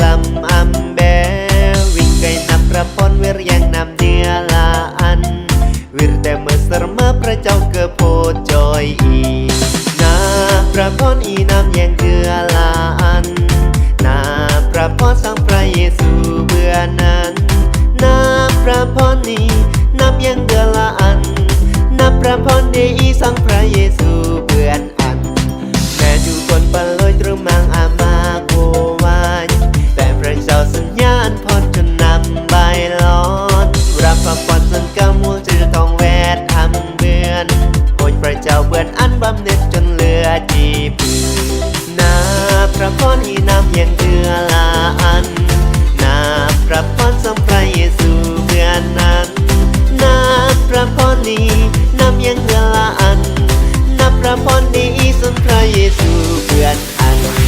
กลำอำแบวิ่งไกนับประพรเวีรยังนำเดียลาอัน วิรแต่เมื่อสรมาพระเจ้าเกิดโพจอยอีนาประพรอีนำแยงเดือลาอัน นาประพรสังพระเยซูเบื่อนั้นนาประพรนี้นับยังเดือลาอันนาบประพรเดอีสังพระเยซู พระพรอีนำยังเดือลาอัน นาพระพรสมพระเยซูเบือนนั้น นาพระพรนี้นำยังเดือละอันนับพระพรนี้สมพระเยซูเบือนอัน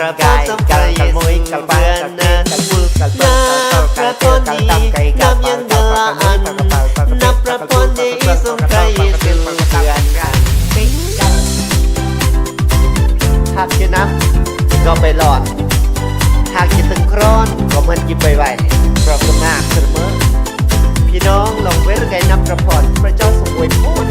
ระพรสังพระเยซูเพื่อนนั้นนับพระพรนี้นับยังเดียละอันนับพระพรนี้สังพระเยซูเพื่อนกันหากจะนับก็ไปหลอด หากจะตึงครอนก็มันกินไปไหวเพราะก็มากเสมอพี่น้องลองเว้นไกนับประพรพระเจ้าทรงอวยพร